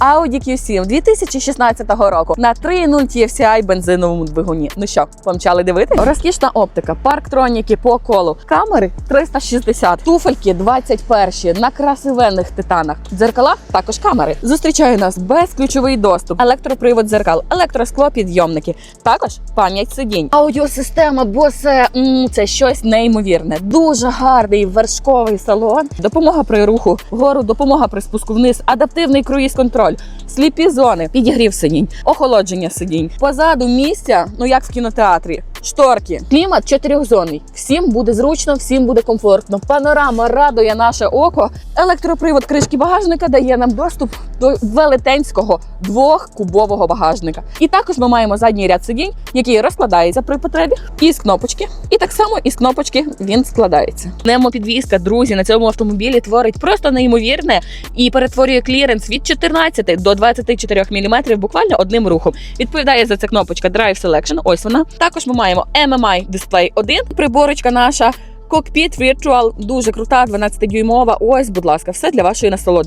Audi Q7 2016 року на 3.0 TFCI бензиновому двигуні. Ну що, помчали дивитися? Розкішна оптика, парктроніки по колу, камери 360, туфельки 21 на красивенних титанах. В дзеркалах також камери. Зустрічає нас безключовий доступ, електропривод дзеркал, електроскло, підйомники, також пам'ять сидінь. Аудіосистема, бо це, щось неймовірне. Дуже гарний вершковий салон. Допомога при руху вгору, допомога при спуску вниз, адаптивний круїз-контроль, сліпі зони, підігрів сидінь, охолодження сидінь. Позаду місця, ну як в кінотеатрі. Шторки, клімат чотирьохзонний. Всім буде зручно, всім буде комфортно. Панорама радує наше око. Електропривод кришки багажника дає нам доступ до велетенського двохкубового багажника. І також ми маємо задній ряд сидінь, який розкладається при потребі, із кнопочки. І так само із кнопочки він складається. Пневмопідвізка, друзі, на цьому автомобілі творить просто неймовірне і перетворює кліренс від 14 до 24 мм буквально одним рухом. Відповідає за це кнопочка Drive Selection. Ось вона. Також ми маємо MMI Display 1, приборочка наша. Cockpit Virtual, дуже крута, 12-дюймова. Ось, будь ласка, все для вашої насолоди.